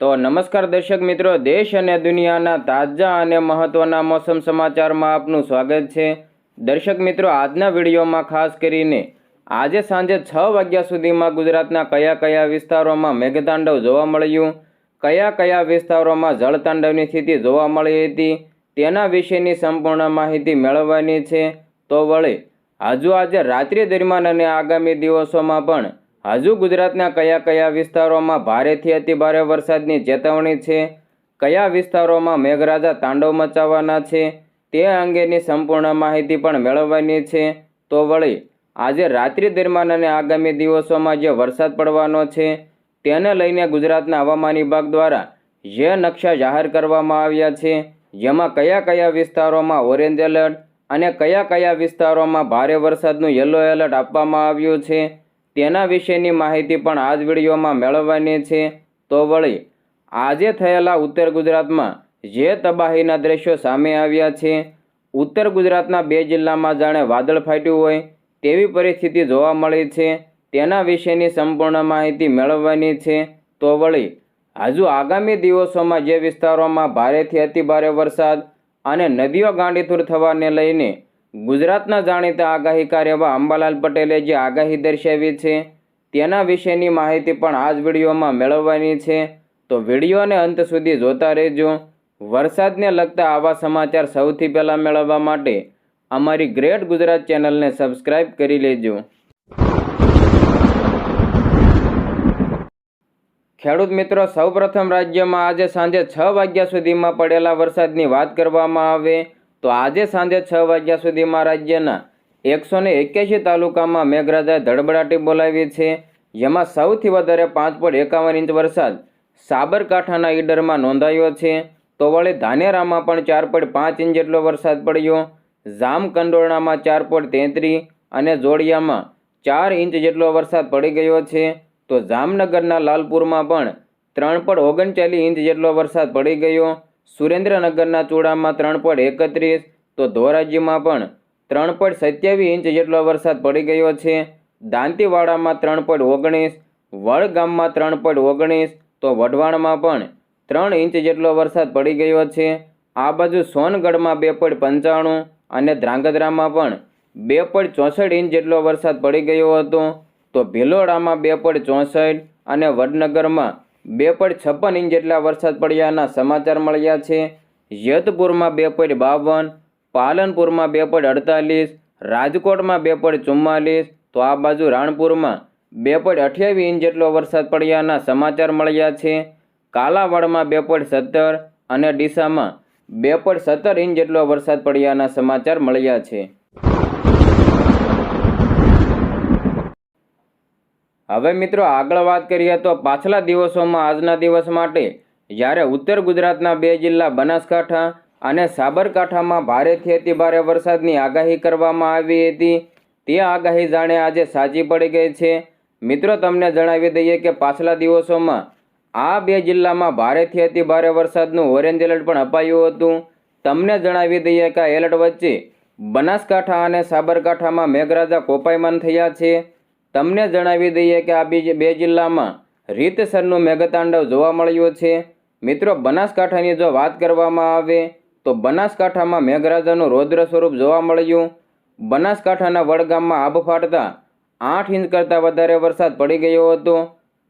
તો નમસ્કાર દર્શક મિત્રો, દેશ અને દુનિયાના તાજા અને મહત્વના મોસમ સમાચારમાં આપનું સ્વાગત છે. દર્શક મિત્રો, આજના વિડીયોમાં ખાસ કરીને આજે સાંજે છ વાગ્યા સુધીમાં ગુજરાતના કયા કયા વિસ્તારોમાં મેઘતાંડવ જોવા મળ્યું, કયા કયા વિસ્તારોમાં જળતાંડવની સ્થિતિ જોવા મળી હતી, તેના વિશેની સંપૂર્ણ માહિતી મેળવવાની છે. તો વળી હજુ આજે રાત્રિ દરમિયાન અને આગામી દિવસોમાં પણ હજુ ગુજરાતના કયા કયા વિસ્તારોમાં ભારેથી અતિભારે વરસાદની ચેતવણી છે? કયા વિસ્તારોમાં મેઘરાજા તાંડવ મચાવવાના છે? તે અંગેની સંપૂર્ણ માહિતી પણ મેળવવાની છે. તો વળી, આજે રાત્રિ દરમિયાન અને આગામી દિવસોમાં જે વરસાદ પડવાનો છે, તેને લઈને ગુજરાતના હવામાન વિભાગ દ્વારા જે નકશા જાહેર કરવામાં આવ્યા છે, જેમાં કયા કયા વિસ્તારોમાં ઓરેન્જ એલર્ટ અને કયા કયા વિસ્તારોમાં ભારે વરસાદનું યલો એલર્ટ આપવામાં આવ્યું છે તેના વિશેની માહિતી પણ આ જ વિડીયોમાં મેળવવાની છે. તો વળી, આજે થયેલા ઉત્તર ગુજરાતમાં જે તબાહીના દ્રશ્યો સામે આવ્યા છે, ઉત્તર ગુજરાતના બે જિલ્લામાં જાણે વાદળ ફાટ્યું હોય તેવી પરિસ્થિતિ જોવા મળી છે. તેના વિશેની સંપૂર્ણ માહિતી મેળવવાની છે. તો વળી, હજુ આગામી દિવસોમાં જે વિસ્તારોમાં ભારેથી અતિભારે વરસાદ અને નદીઓ ગાંડીતુર થવાને લઈને ગુજરાતના જાણીતા આગાહીકાર એવા અંબાલાલ પટેલે જે આગાહી દર્શાવી છે, તેના વિશેની માહિતી પણ આ જ વિડીયોમાં મેળવવાની છે. તો વિડીયોને અંત સુધી જોતા રહેજો. વરસાદને લગતા આવા સમાચાર સૌથી પહેલાં મેળવવા માટે અમારી ગ્રેટ ગુજરાત ચેનલને સબસ્ક્રાઈબ કરી લેજો. ખેડૂત મિત્રો, સૌપ્રથમ રાજ્યમાં આજે સાંજે છ વાગ્યા સુધીમાં પડેલા વરસાદની વાત કરવામાં આવે. તો આજે સાંજે છ વાગ્યા સુધીમાં રાજ્યના એકસો ને એક્યાસી તાલુકામાં મેઘરાજાએ ધડબડાટી બોલાવી છે. જેમાં સૌથી વધારે પાંચ પોઈન્ટ એકાવન ઇંચ વરસાદ સાબરકાંઠાના ઈડરમાં નોંધાયો છે. તો વળી ધાનેરામાં પણ ચાર પોઈન્ટ પાંચ ઇંચ જેટલો વરસાદ પડ્યો. જામકંડોરણામાં ચાર પોઈન્ટ તેત્રીસ અને જોડિયામાં ચાર ઇંચ જેટલો વરસાદ પડી ગયો છે. તો જામનગરના લાલપુરમાં પણ ત્રણ પોઈન્ટ ઓગણચાલીસ ઇંચ જેટલો વરસાદ પડી ગયો. સુરેન્દ્રનગરના ચૂડામાં ત્રણ પોઈન્ટ એકત્રીસ, તો ધોરાજીમાં પણ ત્રણ પોઈન્ટ સત્યાવીસ ઇંચ જેટલો વરસાદ પડી ગયો છે. દાંતીવાડામાં ત્રણ પોઈન્ટ ઓગણીસ, વડગામમાં ત્રણ પોઈન્ટ ઓગણીસ, તો વઢવાણમાં પણ ત્રણ ઇંચ જેટલો વરસાદ પડી ગયો છે. આ બાજુ સોનગઢમાં બે પોઈન્ટ પંચાણું અને ધ્રાંગધ્રામાં પણ બે પોઈન્ટ ચોસઠ ઇંચ જેટલો વરસાદ પડી ગયો હતો. તો ભિલોડામાં બે પોઈન્ટ ચોસઠ અને વડનગરમાં બે પોઈન્ટ છપ્પન ઇંચ જેટલા વરસાદ પડ્યાના સમાચાર મળ્યા છે. યતપુરમાં બે પોઈન્ટ બાવન, પાલનપુરમાં બે પોઈન્ટ અડતાલીસ, રાજકોટમાં બે પોઈન્ટ ચુમ્માલીસ, તો આ બાજુ રાણપુરમાં બે પોઈન્ટ અઠ્યાવીસ ઇંચ જેટલો વરસાદ પડ્યાના સમાચાર મળ્યા છે. કાલાવાડમાં બે પોઈન્ટ સત્તર અને ડીસામાં બે પોઈન્ટ સત્તર ઇંચ જેટલો વરસાદ પડ્યાના સમાચાર મળ્યા છે. હવે મિત્રો આગળ વાત કરીએ તો પાછલા દિવસોમાં આજના દિવસ માટે જ્યારે ઉત્તર ગુજરાતના બે જિલ્લા બનાસકાંઠા અને સાબરકાંઠામાં ભારેથી અતિભારે વરસાદની આગાહી કરવામાં આવી હતી. તે આગાહી જાણે આજે સાચી પડી ગઈ છે. મિત્રો, તમને જણાવી દઈએ કે પાછલા દિવસોમાં આ બે જિલ્લામાં ભારેથી અતિભારે વરસાદનું ઓરેન્જ એલર્ટ પણ અપાયું હતું. તમને જણાવી દઈએ કે આ એલર્ટ વચ્ચે બનાસકાંઠા અને સાબરકાંઠામાં મેઘરાજા કોપાયમાન થયા છે. તમને જણાવી દઈએ કે આ બીજ બે જિલ્લામાં રીતસરનું મેઘતાંડવ જોવા મળ્યું છે. મિત્રો, બનાસકાંઠાની જો વાત કરવામાં આવે, તો બનાસકાંઠામાં મેઘરાજાનું રૌદ્ર સ્વરૂપ જોવા મળ્યું. બનાસકાંઠાના વડગામમાં આબ ફાટતા આઠ ઇંચ કરતાં વધારે વરસાદ પડી ગયો હતો.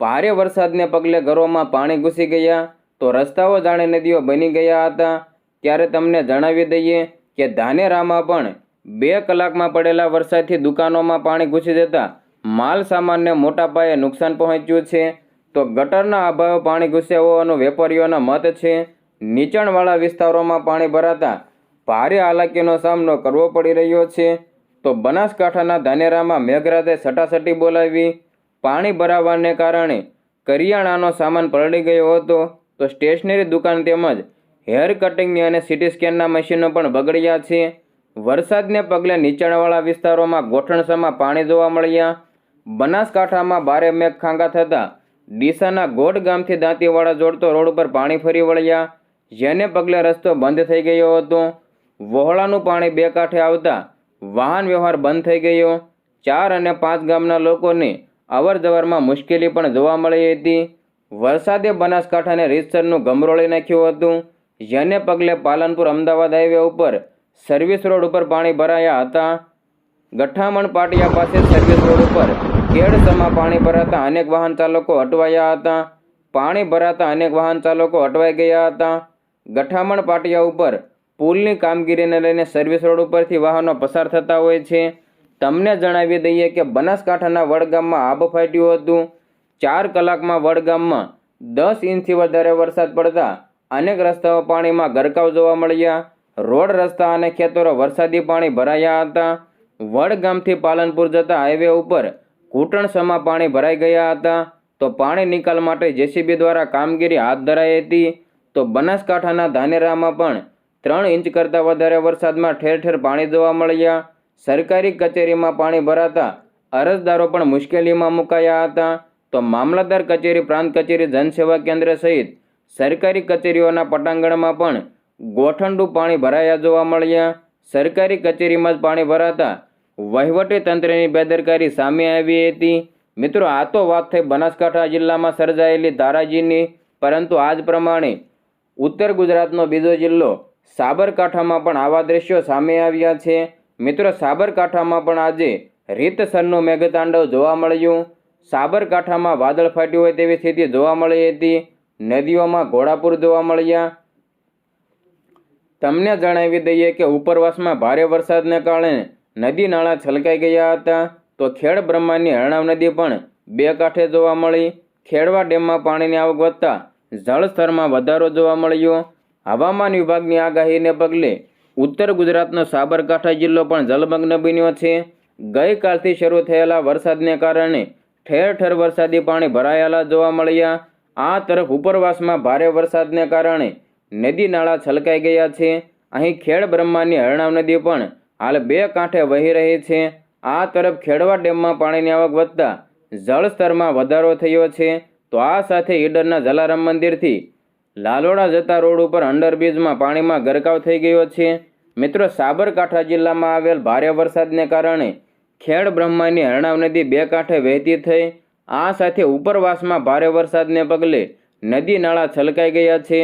ભારે વરસાદને પગલે ઘરોમાં પાણી ઘૂસી ગયા, તો રસ્તાઓ જાણે નદીઓ બની ગયા હતા. ત્યારે તમને જણાવી દઈએ કે ધાનેરામાં પણ બે કલાકમાં પડેલા વરસાદથી દુકાનોમાં પાણી ઘૂસી જતા માલ સામાનને મોટા પાયે નુકસાન પહોંચ્યું છે. તો ગટરના અભાવે પાણી ઘૂસ્યા હોવાનો વેપારીઓના મત છે. નીચાણવાળા વિસ્તારોમાં પાણી ભરાતા ભારે હાલાકીનો સામનો કરવો પડી રહ્યો છે. તો બનાસકાંઠાના ધાનેરામાં મેઘરાતે સટાસટી બોલાવી. પાણી ભરાવાને કારણે કરિયાણાનો સામાન પલળી ગયો હતો. તો સ્ટેશનરી દુકાન તેમજ હેર કટિંગની અને સિટી સ્કેનના મશીનો પણ બગડ્યા છે. વરસાદને પગલે નીચાણવાળા વિસ્તારોમાં ગોઠણસામાં પાણી જોવા મળ્યા. બનાસકાંઠામાં ભારે મેઘખાંગા થતાં ડીસાના ગોડ ગામથી દાંતીવાડા જોડતો રોડ ઉપર પાણી ફરી વળ્યા, જેને પગલે રસ્તો બંધ થઈ ગયો હતો. વહોળાનું પાણી બે કાંઠે આવતા વાહન વ્યવહાર બંધ થઈ ગયો. ચાર અને પાંચ ગામના લોકોને અવર જવરમાં મુશ્કેલી પણ જોવા મળી હતી. વરસાદે બનાસકાંઠાને રીતસરનું ગમરોળી નાખ્યું હતું, જેને પગલે પાલનપુર અમદાવાદ હાઈવે ઉપર સર્વિસ રોડ ઉપર પાણી ભરાયા હતા. ગઠામણ પાટિયા પાસે સર્વિસ રોડ ઉપર કેડસમાં પાણી ભરાતા અનેક વાહન ચાલકો અટવાયા હતા. પાણી ભરાતા અનેક વાહન ચાલકો અટવાઈ ગયા હતા. ગઠામણ પાટિયા ઉપર પુલની કામગીરીને લઈને સર્વિસ રોડ ઉપરથી વાહનો પસાર થતા હોય છે. તમને જણાવી દઈએ કે બનાસકાંઠાના વડગામમાં આબ ફાટ્યું હતું. ચાર કલાકમાં વડગામમાં દસ ઇંચથી વધારે વરસાદ પડતા અનેક રસ્તાઓ પાણીમાં ગરકાવ જોવા મળ્યા. રોડ રસ્તા અને ખેતરો વરસાદી પાણી ભરાયા હતા. વડગામથી પાલનપુર જતા હાઈવે ઉપર ઘૂંટણસમાં પાણી ભરાઈ ગયા હતા, તો પાણી નિકાલ માટે જેસીબી દ્વારા કામગીરી હાથ ધરાઈ હતી. તો બનાસકાંઠાના ધાનેરામાં પણ ત્રણ ઇંચ કરતાં વધારે વરસાદમાં ઠેર ઠેર પાણી જોવા મળ્યા. સરકારી કચેરીમાં પાણી ભરાતા અરજદારો પણ મુશ્કેલીમાં મુકાયા હતા. તો મામલતદાર કચેરી, પ્રાંત કચેરી, જનસેવા કેન્દ્ર સહિત સરકારી કચેરીઓના પટાંગણમાં પણ ગોઠંડું પાણી ભરાયા જોવા મળ્યા. સરકારી કચેરીમાં જ પાણી ભરાતા વહીવટી તંત્રની બેદરકારી સામે આવી હતી. મિત્રો, આ તો વાત થઈ બનાસકાંઠા જિલ્લામાં સર્જાયેલી તારાજીની પરંતુ આજ પ્રમાણે ઉત્તર ગુજરાતનો બીજો જિલ્લો સાબરકાંઠામાં પણ આવા દ્રશ્યો સામે આવ્યા છે. મિત્રો, સાબરકાંઠામાં પણ આજે રીતસરનું મેઘતાંડવ જોવા મળ્યું. સાબરકાંઠામાં વાદળ ફાટ્યું હોય તેવી સ્થિતિ જોવા મળી હતી. નદીઓમાં ઘોડાપુર જોવા મળ્યા. તમને જણાવી દઈએ કે ઉપરવાસમાં ભારે વરસાદને કારણે નદી નાળા છલકાઈ ગયા હતા. તો ખેડ બ્રહ્માની હરણાવ નદી પણ બે કાંઠે જોવા મળી. ખેડવા ડેમમાં પાણીની આવક વધતા જળસ્તરમાં વધારો જોવા મળ્યો. હવામાન વિભાગની આગાહીને પગલે ઉત્તર ગુજરાતનો સાબરકાંઠા જિલ્લો પણ જલમગ્ન બન્યો છે. ગઈકાલથી શરૂ થયેલા વરસાદને કારણે ઠેર ઠેર વરસાદી પાણી ભરાયેલા જોવા મળ્યા. આ તરફ ઉપરવાસમાં ભારે વરસાદને કારણે નદી નાળા છલકાઈ ગયા છે. અહીં ખેડ બ્રહ્માની હરણાવ નદી પણ હાલ બે કાંઠે વહી રહી છે. આ તરફ ખેડવા ડેમમાં પાણીની આવક વધતા જળસ્તરમાં વધારો થયો છે. તો આ સાથે ઈડરના જલારામ મંદિરથી લાલોડા જતા રોડ ઉપર અંડરબ્રિજમાં પાણીમાં ગરકાવ થઈ ગયો છે. મિત્રો, સાબરકાંઠા જિલ્લામાં આવેલ ભારે વરસાદને કારણે ખેડ બ્રહ્માની હરણાવ નદી બે કાંઠે વહેતી થઈ. આ સાથે ઉપરવાસમાં ભારે વરસાદને પગલે નદી નાળા છલકાઈ ગયા છે.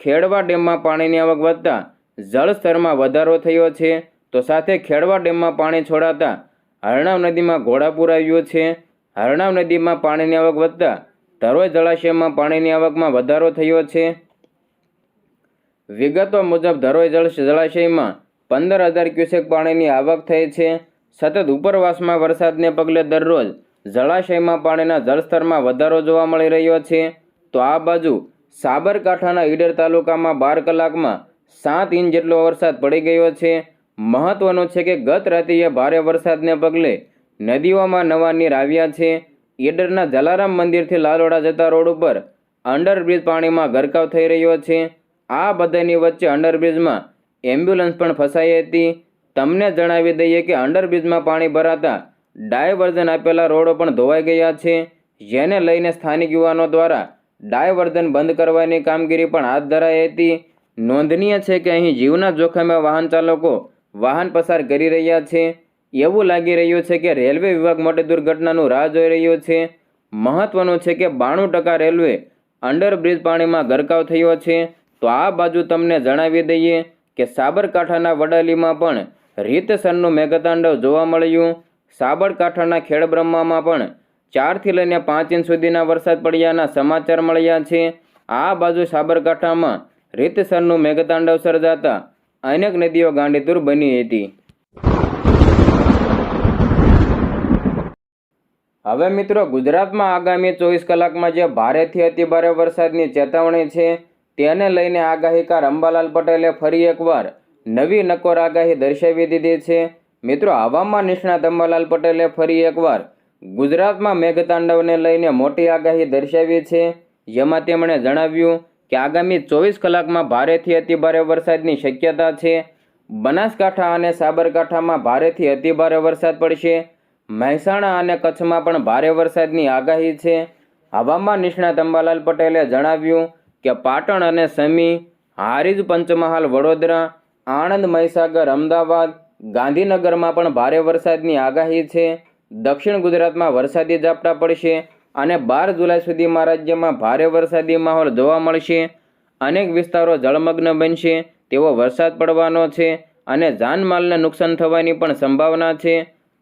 ખેડવા ડેમમાં પાણીની આવક વધતા જળસ્તરમાં વધારો થયો છે. તો સાથે ખેડવા ડેમમાં પાણી છોડાતા હરણાવ નદીમાં ઘોડાપુર આવ્યું છે. હરણાવ નદીમાં પાણીની આવક વધતા ધરોઈ જળાશયમાં પાણીની આવકમાં વધારો થયો છે. વિગતો મુજબ ધરોઈ જળ જળાશયમાં પંદર હજાર ક્યુસેક પાણીની આવક થઈ છે. સતત ઉપરવાસમાં વરસાદને પગલે દરરોજ જળાશયમાં પાણીના જળસ્તરમાં વધારો જોવા મળી રહ્યો છે. તો આ બાજુ સાબરકાંઠાના ઈડર તાલુકામાં બાર કલાકમાં સાત ઇંચ જેટલો વરસાદ પડી ગયો છે. મહત્વનું છે કે ગત રાત્રિએ ભારે વરસાદને પગલે નદીઓમાં નવા નીર આવ્યા છે. ઈડરના જલારામ મંદિરથી લાલોડા જતા રોડ ઉપર અંડરબ્રિજ પાણીમાં ગરકાવ થઈ રહ્યો છે. આ બધાની વચ્ચે અંડરબ્રિજમાં એમ્બ્યુલન્સ પણ ફસાઈ હતી. તમને જણાવી દઈએ કે અંડરબ્રિજમાં પાણી ભરાતા ડાયવર્ઝન આપેલા રોડો પણ ધોવાઈ ગયા છે. જેને લઈને સ્થાનિક યુવાનો દ્વારા ડાયવર્ઝન બંધ કરવાની કામગીરી પણ હાથ ધરાઈ હતી. નોંધનીય છે કે અહીં જીવના જોખમે વાહન ચાલકો વાહન પસાર કરી રહ્યા છે. એવું લાગી રહ્યું છે કે રેલવે વિભાગ મોટી દુર્ઘટનાનું રાહ જોઈ રહ્યો છે. મહત્વનું છે કે બાણું ટકા રેલવે અંડરબ્રિજ પાણીમાં ગરકાવ થયો છે. તો આ બાજુ તમને જણાવી દઈએ કે સાબરકાંઠાના વડાલીમાં પણ રીતસરનું મેઘતાંડવ જોવા મળ્યું. સાબરકાંઠાના ખેડબ્રહ્મામાં પણ ચારથી લઈને પાંચ ઇંચ સુધીના વરસાદ પડ્યાના સમાચાર મળ્યા છે. આ બાજુ સાબરકાંઠામાં રીતસરનું મેઘતાંડવ સર્જાતા અનેક નદીઓ ગાંડીતુર બની હતી. હવે મિત્રો ગુજરાતમાં આગામી ચોવીસ કલાકમાં જે ભારેથી અતિભારે વરસાદની ચેતવણી છે, તેને લઈને આગાહીકાર અંબાલાલ પટેલે ફરી એકવાર નવી નકોર આગાહી દર્શાવી દીધી છે. મિત્રો, હવામાન નિષ્ણાત અંબાલાલ પટેલે ફરી એકવાર ગુજરાતમાં મેઘતાંડવને લઈને મોટી આગાહી દર્શાવી છે. જેમાં તેમણે જણાવ્યું કે આગામી ચોવીસ કલાકમાં ભારેથી અતિભારે વરસાદની શક્યતા છે. બનાસકાંઠા અને સાબરકાંઠામાં ભારેથી અતિભારે વરસાદ પડશે. મહેસાણા અને કચ્છમાં પણ ભારે વરસાદની આગાહી છે. હવામાન નિષ્ણાત અંબાલાલ પટેલે જણાવ્યું કે પાટણ અને સમી, હારીજ પંચમહાલ, વડોદરા, આણંદ, મહીસાગર, અમદાવાદ, ગાંધીનગરમાં પણ ભારે વરસાદની આગાહી છે. દક્ષિણ ગુજરાતમાં વરસાદી ઝાપટા પડશે. અને બાર જુલાઈ સુધીમાં રાજ્યમાં ભારે વરસાદી માહોલ જોવા મળશે. અનેક વિસ્તારો જળમગ્ન બનશે, તેવો વરસાદ પડવાનો છે અને જાનમાલને નુકસાન થવાની પણ સંભાવના છે.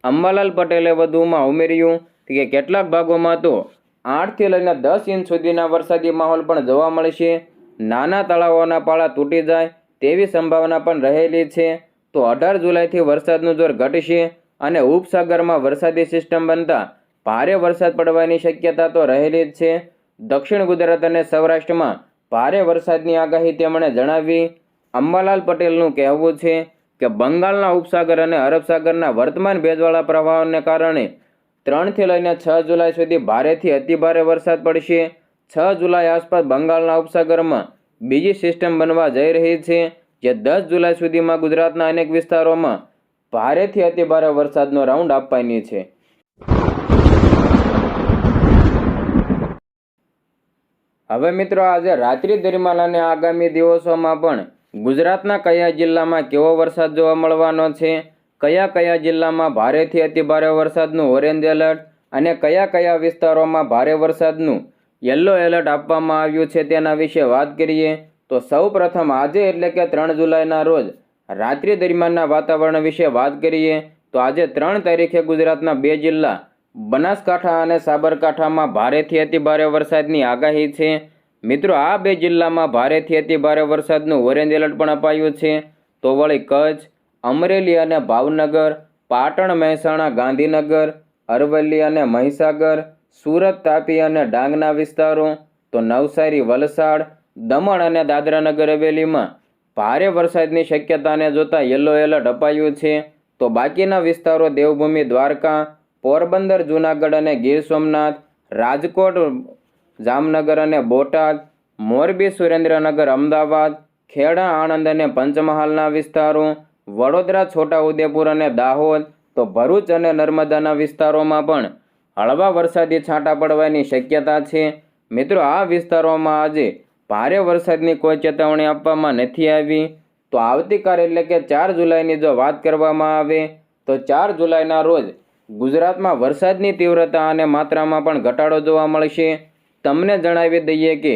અંબાલાલ પટેલે વધુમાં ઉમેર્યું કે કેટલાક ભાગોમાં તો આઠથી લઈને દસ ઇંચ સુધીના વરસાદી માહોલ પણ જોવા મળશે. નાના તળાવોના પાળા તૂટી જાય તેવી સંભાવના પણ રહેલી છે. તો અઢાર જુલાઈથી વરસાદનું જોર ઘટશે અને ઉપસાગરમાં વરસાદી સિસ્ટમ બનતા ભારે વરસાદ પડવાની શક્યતા તો રહેલી જ છે. દક્ષિણ ગુજરાત અને સૌરાષ્ટ્રમાં ભારે વરસાદની આગાહી તેમણે જણાવી. અંબાલાલ પટેલનું કહેવું છે કે બંગાળના ઉપસાગર અને અરબસાગરના વર્તમાન ભેજવાળા પ્રવાહોને કારણે ત્રણથી લઈને છ જુલાઈ સુધી ભારેથી અતિભારે વરસાદ પડશે. છ જુલાઈ આસપાસ બંગાળના ઉપસાગરમાં બીજી સિસ્ટમ બનવા જઈ રહી છે, જે દસ જુલાઈ સુધીમાં ગુજરાતના અનેક વિસ્તારોમાં ભારેથી અતિભારે વરસાદનો રાઉન્ડ આપવાની છે. હવે મિત્રો આજે રાત્રિ દરમિયાન અને આગામી દિવસોમાં પણ ગુજરાતના કયા જિલ્લામાં કેવો વરસાદ જોવા મળવાનો છે, કયા કયા જિલ્લામાં ભારેથી અતિભારે વરસાદનું ઓરેન્જ એલર્ટ અને કયા કયા વિસ્તારોમાં ભારે વરસાદનું યલો એલર્ટ આપવામાં આવ્યું છે તેના વિશે વાત કરીએ, તો સૌ પ્રથમ આજે એટલે કે ત્રણ જુલાઈના રોજ રાત્રિ દરમિયાનના વાતાવરણ વિશે વાત કરીએ, તો આજે ત્રણ તારીખે ગુજરાતના બે જિલ્લા બનાસકાંઠા અને સાબરકાંઠામાં ભારેથી અતિભારે વરસાદની આગાહી છે. મિત્રો, આ બે જિલ્લામાં ભારેથી અતિભારે વરસાદનું ઓરેન્જ એલર્ટ પણ અપાયું છે. તો વળી કચ્છ, અમરેલી અને ભાવનગર, પાટણ, મહેસાણા, ગાંધીનગર, અરવલ્લી અને મહીસાગર, સુરત, તાપી અને ડાંગના વિસ્તારો, તો નવસારી, વલસાડ, દમણ અને દાદરાનગર હવેલીમાં ભારે વરસાદની શક્યતાને જોતાં યલો એલર્ટ અપાયું છે. તો બાકીના વિસ્તારો દેવભૂમિ, દ્વારકા પોરબંદર, જૂનાગઢ અને ગીર સોમનાથ, રાજકોટ, જામનગર અને બોટાદ, મોરબી, સુરેન્દ્રનગર, અમદાવાદ, ખેડા, આણંદ અને પંચમહાલના વિસ્તારો, વડોદરા, છોટાઉદેપુર અને દાહોદ, તો ભરૂચ અને નર્મદાના વિસ્તારોમાં પણ હળવા વરસાદી છાંટા પડવાની શક્યતા છે. મિત્રો, આ વિસ્તારોમાં આજે ભારે વરસાદની કોઈ ચેતવણી આપવામાં નથી આવી. તો આવતીકાલ એટલે કે ચાર જુલાઈની જો વાત કરવામાં આવે, તો ચાર જુલાઈના રોજ ગુજરાતમાં વરસાદની તીવ્રતા અને માત્રામાં પણ ઘટાડો જોવા મળશે. તમને જણાવી દઈએ કે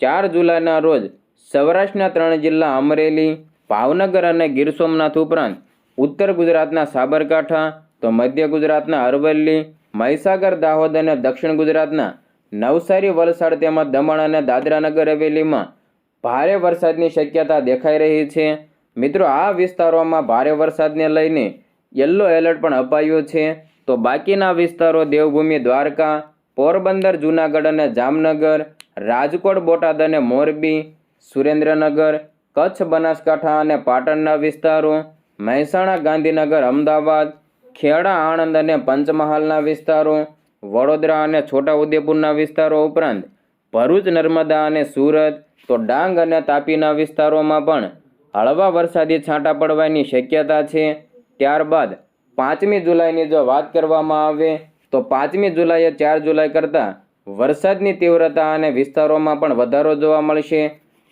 ચાર જુલાઈના રોજ સૌરાષ્ટ્રના ત્રણ જિલ્લા અમરેલી, ભાવનગર અને ગીર સોમનાથ ઉપરાંત ઉત્તર ગુજરાતના સાબરકાંઠા, તો મધ્ય ગુજરાતના અરવલ્લી, મહીસાગર, દાહોદ અને દક્ષિણ ગુજરાતના નવસારી, વલસાડ તેમજ દમણ અને દાદરાનગર હવેલીમાં ભારે વરસાદની શક્યતા દેખાઈ રહી છે. મિત્રો, આ વિસ્તારોમાં ભારે વરસાદને લઈને યલો એલર્ટ પણ અપાયું છે. તો બાકીના વિસ્તારો દેવભૂમિ, દ્વારકા, પોરબંદર, જૂનાગઢ અને જામનગર, રાજકોટ, બોટાદ અને મોરબી, સુરેન્દ્રનગર, કચ્છ, બનાસકાંઠા અને પાટણના વિસ્તારો, મહેસાણા, ગાંધીનગર, અમદાવાદ, ખેડા, આણંદ અને પંચમહાલના વિસ્તારો, વડોદરા અને છોટાઉદેપુરના વિસ્તારો ઉપરાંત ભરૂચ, નર્મદા અને સુરત, તો ડાંગ અને તાપીના વિસ્તારોમાં પણ હળવા વરસાદી છાંટા પડવાની શક્યતા છે. ત્યારબાદ પાંચમી જુલાઈની જો વાત કરવામાં આવે, તો પાંચમી જુલાઈએ ચાર જુલાઈ કરતાં વરસાદની તીવ્રતા અને વિસ્તારોમાં પણ વધારો જોવા મળશે.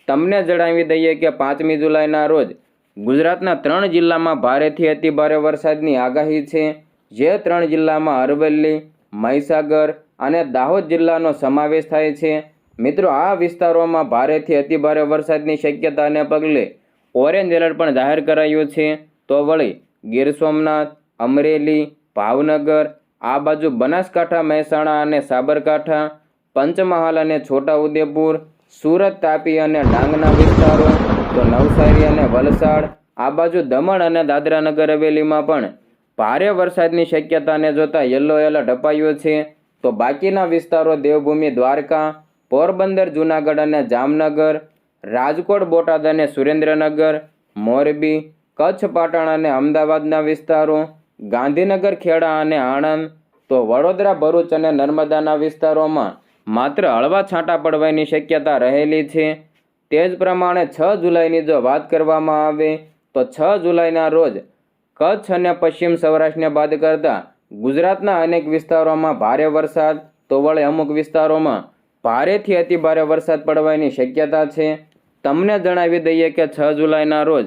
તમને જણાવી દઈએ કે પાંચમી જુલાઈના રોજ ગુજરાતના ત્રણ જિલ્લામાં ભારેથી અતિભારે વરસાદની આગાહી છે. જે ત્રણ જિલ્લામાં અરવલ્લી, મહીસાગર અને દાહોદ જિલ્લાનો સમાવેશ થાય છે. મિત્રો, આ વિસ્તારોમાં ભારેથી અતિભારે વરસાદની શક્યતાને પગલે ઓરેન્જ એલર્ટ પણ જાહેર કરાયું છે. તો વળી ગીર સોમનાથ અમરેલી, ભાવનગર, આ બાજુ બનાસકાંઠા, મહેસાણા અને સાબરકાંઠા, પંચમહાલ અને છોટાઉદેપુર, સુરત, તાપી અને ડાંગના વિસ્તારો, તો નવસારી અને વલસાડ, આ બાજુ દમણ અને દાદરાનગર હવેલીમાં પણ ભારે વરસાદની શક્યતાને જોતા યલો એલર્ટ અપાયો છે. તો બાકીના વિસ્તારો દેવભૂમિ, દ્વારકા, પોરબંદર, જૂનાગઢ અને જામનગર, રાજકોટ, બોટાદ અને સુરેન્દ્રનગર, મોરબી કચ્છ, પાટણ અને અમદાવાદના વિસ્તારો, ગાંધીનગર, ખેડા અને આણંદ, તો વડોદરા, ભરૂચ અને નર્મદાના વિસ્તારોમાં માત્ર હળવા છાંટા પડવાની શક્યતા રહેલી છે. તે જ પ્રમાણે છ જુલાઈની જો વાત કરવામાં આવે, તો છ જુલાઈના રોજ કચ્છ અને પશ્ચિમ સૌરાષ્ટ્રને બાદ કરતાં ગુજરાતના અનેક વિસ્તારોમાં ભારે વરસાદ, તો વળે અમુક વિસ્તારોમાં ભારેથી અતિભારે વરસાદ પડવાની શક્યતા છે. તમને જણાવી દઈએ કે છ જુલાઈના રોજ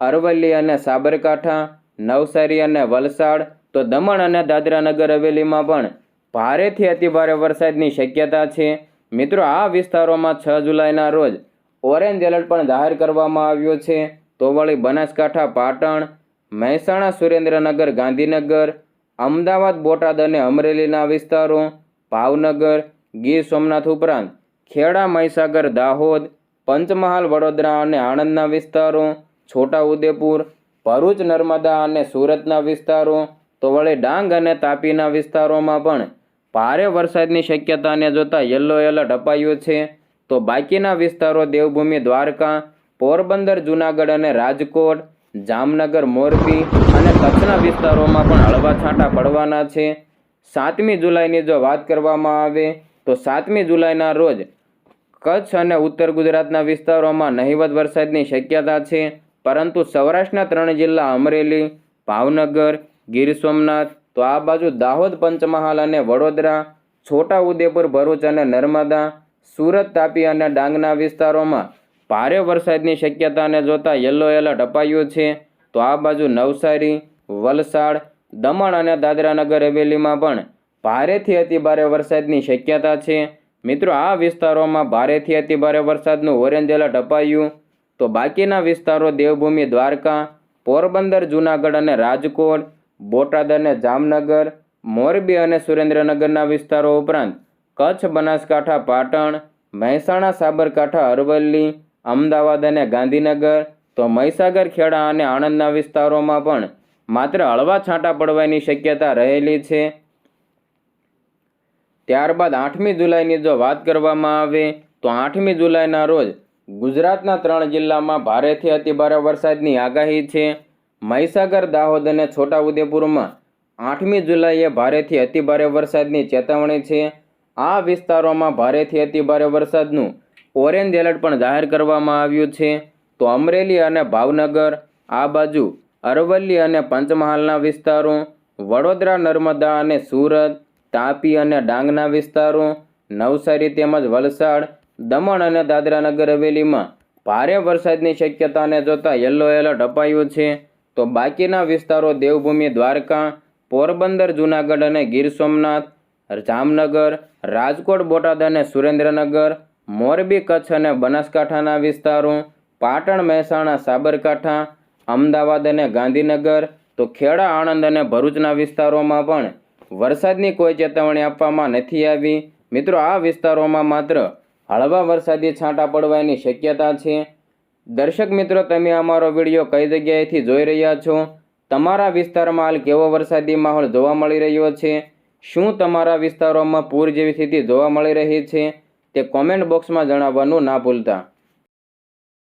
અરવલ્લી અને સાબરકાંઠા, નવસારી અને વલસાડ તો દમણ અને દાદરાનગર હવેલીમાં પણ ભારેથી અતિભારે વરસાદની શક્યતા છે. મિત્રો, આ વિસ્તારોમાં છ જુલાઈના રોજ ઓરેન્જ એલર્ટ પણ જાહેર કરવામાં આવ્યો છે. તો વળી બનાસકાંઠા, પાટણ, મહેસાણા, સુરેન્દ્રનગર, ગાંધીનગર, અમદાવાદ, બોટાદ અને અમરેલીના વિસ્તારો, ભાવનગર, ગીર સોમનાથ ઉપરાંત ખેડા, મહીસાગર, દાહોદ, પંચમહાલ, વડોદરા અને આણંદના વિસ્તારો છોટાઉદેપુર, ભરૂચ, નર્મદા અને સુરતના વિસ્તારો, તો વળી ડાંગ અને તાપીના વિસ્તારોમાં પણ ભારે વરસાદની શક્યતાને જોતાં યલો એલર્ટ અપાયું છે. તો બાકીના વિસ્તારો દેવભૂમિ, દ્વારકા, પોરબંદર, જૂનાગઢ અને રાજકોટ, જામનગર, મોરબી અને કચ્છના વિસ્તારોમાં પણ હળવા છાંટા પડવાના છે. સાતમી જુલાઈની જો વાત કરવામાં આવે, તો સાતમી જુલાઈના રોજ કચ્છ અને ઉત્તર ગુજરાતના વિસ્તારોમાં નહિવત વરસાદની શક્યતા છે. પરંતુ સૌરાષ્ટ્રના ત્રણ જિલ્લા અમરેલી, ભાવનગર, ગીર સોમનાથ, તો આ બાજુ દાહોદ પંચમહાલ અને વડોદરા, છોટા ઉદેપુર, ભરૂચ અને નર્મદા, સુરત, તાપી અને ડાંગના વિસ્તારોમાં ભારે વરસાદની શક્યતાને જોતા યલો એલર્ટ અપાયું છે. તો આ બાજુ નવસારી, વલસાડ, દમણ અને દાદરાનગર હવેલીમાં પણ ભારેથી અતિભારે વરસાદની શક્યતા છે. મિત્રો, આ વિસ્તારોમાં ભારેથી અતિભારે વરસાદનું ઓરેન્જ એલર્ટ અપાયું. તો બાકીના વિસ્તારો દેવભૂમિ, દ્વારકા, પોરબંદર, જૂનાગઢ અને રાજકોટ, બોટાદ અને જામનગર, મોરબી અને સુરેન્દ્રનગરના વિસ્તારો ઉપરાંત કચ્છ, બનાસકાંઠા, પાટણ, મહેસાણા, સાબરકાંઠા, અરવલ્લી, અમદાવાદ અને ગાંધીનગર તો મહીસાગર, ખેડા અને આણંદના વિસ્તારોમાં પણ માત્ર હળવા છાંટા પડવાની શક્યતા રહેલી છે. ત્યારબાદ આઠમી જુલાઈની જો વાત કરવામાં આવે તો આઠમી જુલાઈના રોજ ગુજરાતના ત્રણ જિલ્લામાં ભારેથી અતિભારે વરસાદની આગાહી છે. મહીસાગર, દાહોદ અને છોટાઉદેપુરમાં આઠમી જુલાઈએ ભારેથી અતિભારે વરસાદની ચેતવણી છે. આ વિસ્તારોમાં ભારેથી અતિભારે વરસાદનું ઓરેન્જ એલર્ટ પણ જાહેર કરવામાં આવ્યું છે. તો અમરેલી અને ભાવનગર, આ બાજુ અરવલ્લી અને પંચમહાલના વિસ્તારો, વડોદરા, નર્મદા અને સુરત, તાપી અને ડાંગના વિસ્તારો, નવસારી તેમજ વલસાડ દમણ અને દાદરાનગર હવેલીમાં ભારે વરસાદની શક્યતાને જોતા યલો એલર્ટ અપાયું છે. તો બાકીના વિસ્તારો દેવભૂમિ, દ્વારકા, પોરબંદર, જૂનાગઢ અને ગીર સોમનાથ, જામનગર, રાજકોટ, બોટાદ અને સુરેન્દ્રનગર, મોરબી, કચ્છ અને બનાસકાંઠાના વિસ્તારો, પાટણ, મહેસાણા, સાબરકાંઠા, અમદાવાદ અને ગાંધીનગર, તો ખેડા, આણંદ અને ભરૂચના વિસ્તારોમાં પણ વરસાદની કોઈ ચેતવણી આપવામાં નથી આવી. મિત્રો, આ વિસ્તારોમાં માત્ર હળવા વરસાદી છાંટા પડવાની શક્યતા છે. દર્શક મિત્રો, તમે અમારો વીડિયો કઈ જગ્યાએથી જોઈ રહ્યા છો? તમારા વિસ્તારમાં હાલ કેવો વરસાદી માહોલ જોવા મળી રહ્યો છે? શું તમારા વિસ્તારોમાં પૂર જેવી સ્થિતિ જોવા મળી રહી છે? તે કોમેન્ટ બોક્સમાં જણાવવાનું ના ભૂલતા.